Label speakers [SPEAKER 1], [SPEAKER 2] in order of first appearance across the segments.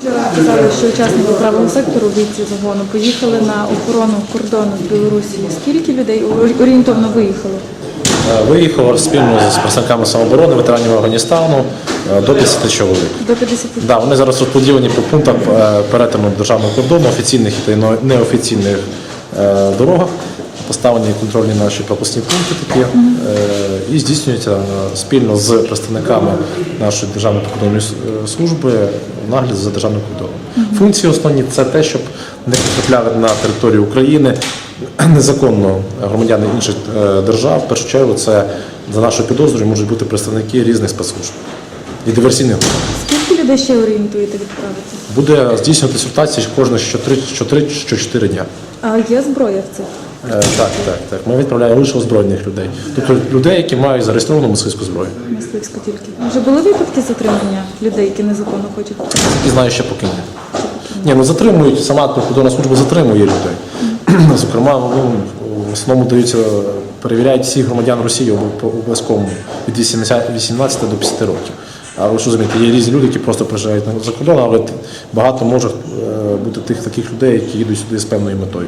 [SPEAKER 1] Вчора казали, що учасники правого сектору віці загону поїхали на охорону кордону в Білорусі. Скільки людей ор- орієнтовно виїхало?
[SPEAKER 2] Е, Виїхав спільно з представниками самооборони, ветеранів Афганістану е, до 50 чоловік.
[SPEAKER 1] До 50
[SPEAKER 2] Да, вони зараз розподілені по пунктах е, перетину державного кордону, офіційних і не- неофіційних дорогах. Поставлені контрольні наші пропускні пункти такі е, і здійснюється е, спільно з представниками нашої державної прикордонної е, служби нагляд за державним кордоном. Функції основні це те, щоб не потрапляли на територію України незаконно громадяни інших е, держав. В першу чергу це за нашою підозрою можуть бути представники різних спецслужб і диверсійних груп.
[SPEAKER 1] Скільки людей ще орієнтуєте відправити?
[SPEAKER 2] Буде здійснюватися ротація кожне що 3, що 3, що 4 дня.
[SPEAKER 1] А є зброя в цих?
[SPEAKER 2] Е, так, так, так. Ми відправляємо лише озброєних людей. Тобто людей, які мають зареєстровану мисливську зброю.
[SPEAKER 1] Мисливську тільки. Вже були випадки затримання людей, які незаконно хочуть?
[SPEAKER 2] І знаю, ще поки ні. Ні, ну затримують, сама прикордонна служба затримує людей. Зокрема, ну, в основному даються, перевіряють всіх громадян Росії об- обов'язково від 80 18 до 50 років. А ви ж розумієте, є різні люди, які просто приїжджають на- за кордон, але багато може е, бути тих таких людей, які їдуть сюди з певною метою.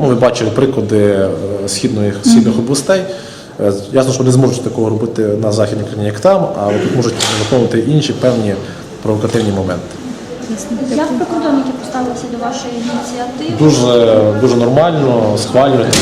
[SPEAKER 2] Ну, ви бачили приклади е, східних, східних областей. Е, Ясно, що не зможуть такого робити на західній країні, як там, але тут можуть виконувати інші певні провокативні моменти.
[SPEAKER 3] Як прикордонники поставилися до вашої ініціативи?
[SPEAKER 2] Дуже дуже нормально, схвалюють.